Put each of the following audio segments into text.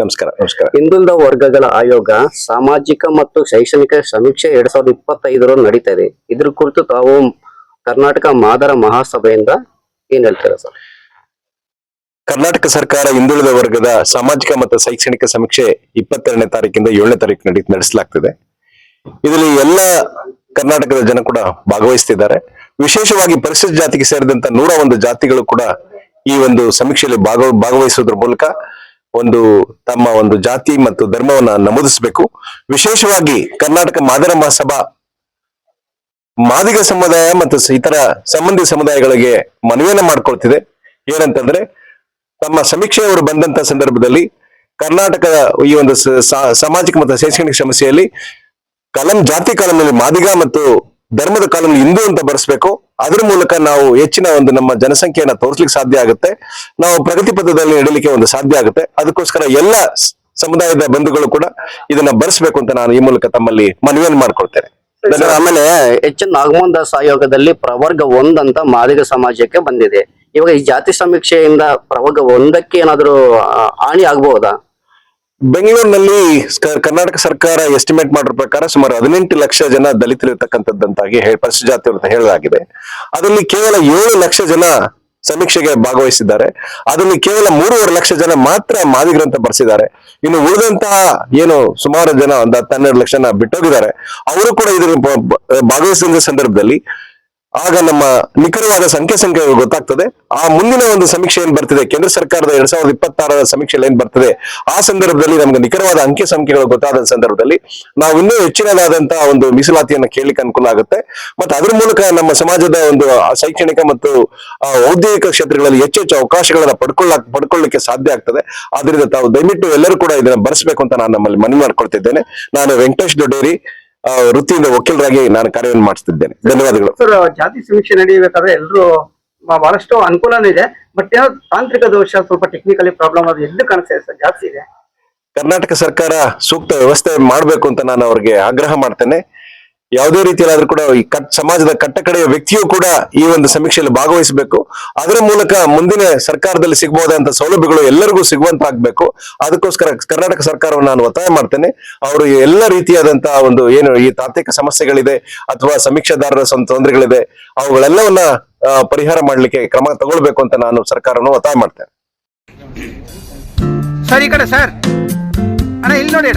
ನಮಸ್ಕಾರ ನಮಸ್ಕಾರ. ಹಿಂದುಳಿದ ವರ್ಗಗಳ ಆಯೋಗ ಸಾಮಾಜಿಕ ಮತ್ತು ಶೈಕ್ಷಣಿಕ ಸಮೀಕ್ಷೆ ಎರಡ್ ಸಾವಿರದ ಇಪ್ಪತ್ತೈದರ ನಡೀತಾ ಇದೆ. ಇದ್ರ ಕುರಿತು ತಾವು ಕರ್ನಾಟಕ ಮಾದರ ಮಹಾಸಭೆಯಿಂದ ಏನ್ ಹೇಳ್ತೀರಾ ಸರ್? ಕರ್ನಾಟಕ ಸರ್ಕಾರ ಹಿಂದುಳಿದ ವರ್ಗದ ಸಾಮಾಜಿಕ ಮತ್ತು ಶೈಕ್ಷಣಿಕ ಸಮೀಕ್ಷೆ ಇಪ್ಪತ್ತೆರಡನೇ ತಾರೀಕಿಂದ ಏಳನೇ ತಾರೀಕು ನಡಿ ನಡೆಸಲಾಗ್ತಿದೆ. ಇದರಲ್ಲಿ ಎಲ್ಲ ಕರ್ನಾಟಕದ ಜನ ಕೂಡ ಭಾಗವಹಿಸ್ತಿದ್ದಾರೆ. ವಿಶೇಷವಾಗಿ ಪರಿಶಿಷ್ಟ ಜಾತಿಗೆ ಸೇರಿದಂತ ನೂರ ಒಂದು ಜಾತಿಗಳು ಕೂಡ ಈ ಒಂದು ಸಮೀಕ್ಷೆಯಲ್ಲಿ ಭಾಗ ಭಾಗವಹಿಸುವುದರ ಮೂಲಕ ಒಂದು ತಮ್ಮ ಒಂದು ಜಾತಿ ಮತ್ತು ಧರ್ಮವನ್ನ ನಮೂದಿಸಬೇಕು. ವಿಶೇಷವಾಗಿ ಕರ್ನಾಟಕ ಮಾದರ ಮಹಾಸಭಾ, ಮಾದಿಗ ಸಮುದಾಯ ಮತ್ತು ಇತರ ಸಂಬಂಧಿ ಸಮುದಾಯಗಳಿಗೆ ಮನವಿಯನ್ನ ಮಾಡ್ಕೊಳ್ತಿದೆ. ಏನಂತಂದ್ರೆ, ತಮ್ಮ ಸಮೀಕ್ಷೆಯವರು ಬಂದಂತ ಸಂದರ್ಭದಲ್ಲಿ ಕರ್ನಾಟಕದ ಈ ಒಂದು ಸಾಮಾಜಿಕ ಮತ್ತು ಶೈಕ್ಷಣಿಕ ಸಮಸ್ಯೆಯಲ್ಲಿ ಕಲಂ, ಜಾತಿ ಕಲಂನಲ್ಲಿ ಮಾದಿಗ ಮತ್ತು ಧರ್ಮದ ಕಾಲಂ ಹಿಂದೂ ಅಂತ ಬರೆಸ್ಬೇಕು. ಅದ್ರ ಮೂಲಕ ನಾವು ಹೆಚ್ಚಿನ ಒಂದು ನಮ್ಮ ಜನಸಂಖ್ಯೆಯನ್ನ ತೋರಿಸ್ಲಿಕ್ಕೆ ಸಾಧ್ಯ ಆಗುತ್ತೆ. ನಾವು ಪ್ರಗತಿ ಪಥದಲ್ಲಿ ನಡೀಲಿಕ್ಕೆ ಒಂದು ಸಾಧ್ಯ ಆಗುತ್ತೆ. ಅದಕ್ಕೋಸ್ಕರ ಎಲ್ಲ ಸಮುದಾಯದ ಬಂಧುಗಳು ಕೂಡ ಇದನ್ನ ಬರೆಸ್ಬೇಕು ಅಂತ ನಾನು ಈ ಮೂಲಕ ತಮ್ಮಲ್ಲಿ ಮನವಿಯನ್ನು ಮಾಡ್ಕೊಳ್ತೇನೆ. ಆಮೇಲೆ ಎಚ್ ಎನ್ ನಾಗಮೋಹನ್ ದಾಸ್ ಆಯೋಗದಲ್ಲಿ ಪ್ರವರ್ಗ ಒಂದಂತ ಮಾದಿಗ ಸಮಾಜಕ್ಕೆ ಬಂದಿದೆ. ಇವಾಗ ಈ ಜಾತಿ ಸಮೀಕ್ಷೆಯಿಂದ ಪ್ರವರ್ಗ ಒಂದಕ್ಕೆ ಏನಾದ್ರು ಹಾನಿ ಆಗಬಹುದಾ? ಬೆಂಗಳೂರಿನಲ್ಲಿ ಕರ್ನಾಟಕ ಸರ್ಕಾರ ಎಸ್ಟಿಮೇಟ್ ಮಾಡಿರೋ ಪ್ರಕಾರ ಸುಮಾರು ಹದಿನೆಂಟು ಲಕ್ಷ ಜನ ದಲಿತರು ಇರ್ತಕ್ಕಂಥದ್ದಂತಾಗಿ ಹೇ- ಪರಿಶಿಷ್ಟ ಜಾತಿ ಅಂತ ಹೇಳಲಾಗಿದೆ. ಅದರಲ್ಲಿ ಕೇವಲ ಏಳು ಲಕ್ಷ ಜನ ಸಮೀಕ್ಷೆಗೆ ಭಾಗವಹಿಸಿದ್ದಾರೆ. ಅದರಲ್ಲಿ ಕೇವಲ ಮೂರುವರೆ ಲಕ್ಷ ಜನ ಮಾತ್ರ ಮಾದಿಗರಂತ ಬರೆಸಿದ್ದಾರೆ. ಇನ್ನು ಉಳಿದಂತಹ ಏನು ಸುಮಾರು ಜನ ಒಂದು ಹತ್ತೆರಡು ಲಕ್ಷ ಜನ ಬಿಟ್ಟೋಗಿದ್ದಾರೆ. ಅವರು ಕೂಡ ಇದರ ಭಾಗವಹಿಸಿದ ಸಂದರ್ಭದಲ್ಲಿ ಆಗ ನಮ್ಮ ನಿಖರವಾದ ಸಂಖ್ಯೆ ಸಂಖ್ಯೆ ಗೊತ್ತಾಗ್ತದೆ. ಆ ಮುಂದಿನ ಒಂದು ಸಮೀಕ್ಷೆ ಏನ್ ಬರ್ತಿದೆ? ಕೇಂದ್ರ ಸರ್ಕಾರದ ಎರಡ್ ಸಾವಿರದ ಇಪ್ಪತ್ತಾರರ ಸಮೀಕ್ಷೆ ಏನ್ ಬರ್ತದೆ? ಆ ಸಂದರ್ಭದಲ್ಲಿ ನಮ್ಗೆ ನಿಖರವಾದ ಅಂಕೆ ಸಂಖ್ಯೆಗಳು ಗೊತ್ತಾದ ಸಂದರ್ಭದಲ್ಲಿ ನಾವು ಇನ್ನೂ ಹೆಚ್ಚಿನದಾದಂತಹ ಒಂದು ಮೀಸಲಾತಿಯನ್ನು ಕೇಳಲಿಕ್ಕೆ ಅನುಕೂಲ ಆಗುತ್ತೆ. ಮತ್ತೆ ಅದ್ರ ಮೂಲಕ ನಮ್ಮ ಸಮಾಜದ ಒಂದು ಶೈಕ್ಷಣಿಕ ಮತ್ತು ಔದ್ಯೋಗಿಕ ಕ್ಷೇತ್ರಗಳಲ್ಲಿ ಹೆಚ್ಚು ಹೆಚ್ಚು ಅವಕಾಶಗಳನ್ನ ಪಡ್ಕೊಳ್ಳ, ಪಡ್ಕೊಳ್ಳಿಕ್ಕೆ ಸಾಧ್ಯ ಆಗ್ತದೆ. ಆದ್ರಿಂದ ತಾವು ದಯವಿಟ್ಟು ಎಲ್ಲರೂ ಕೂಡ ಇದನ್ನ ಬರೆಸಬೇಕು ಅಂತ ನಾನು ನಮ್ಮಲ್ಲಿ ಮನವಿ ಮಾಡ್ಕೊಳ್ತಿದ್ದೇನೆ. ನಾನು ವೆಂಕಟೇಶ್ ದೊಡ್ಡೇರಿ ವೃತ್ತಿಯಿಂದ ವಕೀಲರಾಗಿ ನಾನು ಕಾರ್ಯವನ್ನು ಮಾಡಿಸ್ತಿದ್ದೇನೆ. ಧನ್ಯವಾದಗಳು. ಸರ್ ಜಾತಿ ಸಮೀಕ್ಷೆ ನಡೆಯಬೇಕಾದ್ರೆ ಎಲ್ಲರೂ ಬಹಳಷ್ಟು ಅನುಕೂಲನೂ ಇದೆ. ಬಟ್ ಏನೋ ತಾಂತ್ರಿಕ ದೋಷ ಸ್ವಲ್ಪ ಟೆಕ್ನಿಕಲಿ ಪ್ರಾಬ್ಲಮ್ ಅದು ಎದ್ದು ಕಾಣಿಸ್ತದೆ ಸರ್ ಜಾಸ್ತಿ ಇದೆ. ಕರ್ನಾಟಕ ಸರ್ಕಾರ ಸೂಕ್ತ ವ್ಯವಸ್ಥೆ ಮಾಡಬೇಕು ಅಂತ ನಾನು ಅವ್ರಿಗೆ ಆಗ್ರಹ ಮಾಡ್ತೇನೆ. ಯಾವುದೇ ರೀತಿಯಲ್ಲಾದ್ರೂ ಕೂಡ ಈ ಕಟ್ ಸಮಾಜದ ಕಟ್ಟಕಡೆಯ ವ್ಯಕ್ತಿಯು ಕೂಡ ಈ ಒಂದು ಸಮೀಕ್ಷೆಯಲ್ಲಿ ಭಾಗವಹಿಸಬೇಕು. ಅದರ ಮೂಲಕ ಮುಂದಿನ ಸರ್ಕಾರದಲ್ಲಿ ಸಿಗಬಹುದಾದಂತಹ ಸೌಲಭ್ಯಗಳು ಎಲ್ಲರಿಗೂ ಸಿಗುವಂತಾಗಬೇಕು. ಅದಕ್ಕೋಸ್ಕರ ಕರ್ನಾಟಕ ಸರ್ಕಾರವನ್ನು ನಾನು ಒತ್ತಾಯ ಮಾಡ್ತೇನೆ. ಅವರು ಎಲ್ಲ ರೀತಿಯಾದಂತಹ ಒಂದು ಏನು ಈ ತಾತ್ವಿಕ ಸಮಸ್ಯೆಗಳಿದೆ ಅಥವಾ ಸಮೀಕ್ಷಾದಾರರ ತೊಂದರೆಗಳಿದೆ, ಅವುಗಳೆಲ್ಲವನ್ನ ಪರಿಹಾರ ಮಾಡಲಿಕ್ಕೆ ಕ್ರಮ ತಗೊಳ್ಬೇಕು ಅಂತ ನಾನು ಸರ್ಕಾರವನ್ನು ಒತ್ತಾಯ ಮಾಡ್ತೇನೆ. Sir sir. ಅಣ್ಣ, ಇಲ್ಲಿ ನೋಡಿ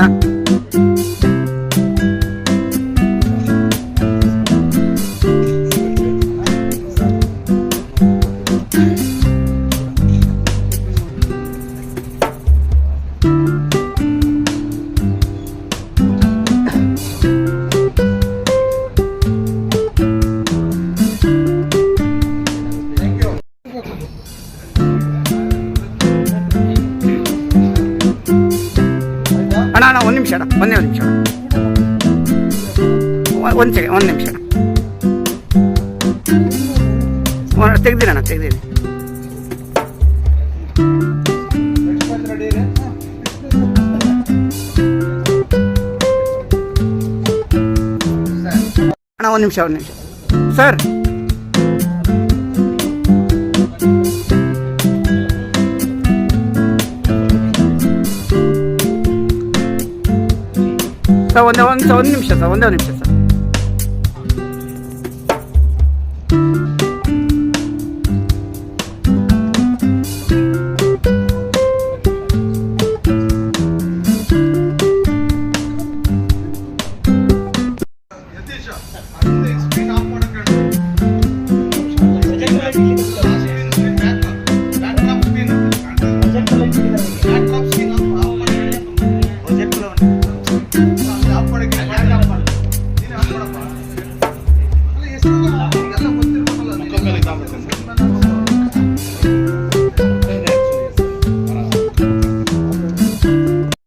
ಅಣ್ಣ ಅಣ್ಣ ಅಣ್ಣ ಒಂದು ನಿಮಿಷ ಅಣ್ಣ ಒಂದೇ ಒಂದು ನಿಮಿಷ ಒಂದು ಸೆಕೆಂಡ್, ಒಂದು ನಿಮಿಷ ಅಣ್ಣ. ತೆಗ್ದಿರಣ್ಣ ತೆಗ್ದಿರಿ. ಅಣ್ಣ, ಒಂದು ನಿಮಿಷ ಒಂದು ನಿಮಿಷ. Sir 저 원래 원저 언니 미쳤어 원래 언니 미쳤어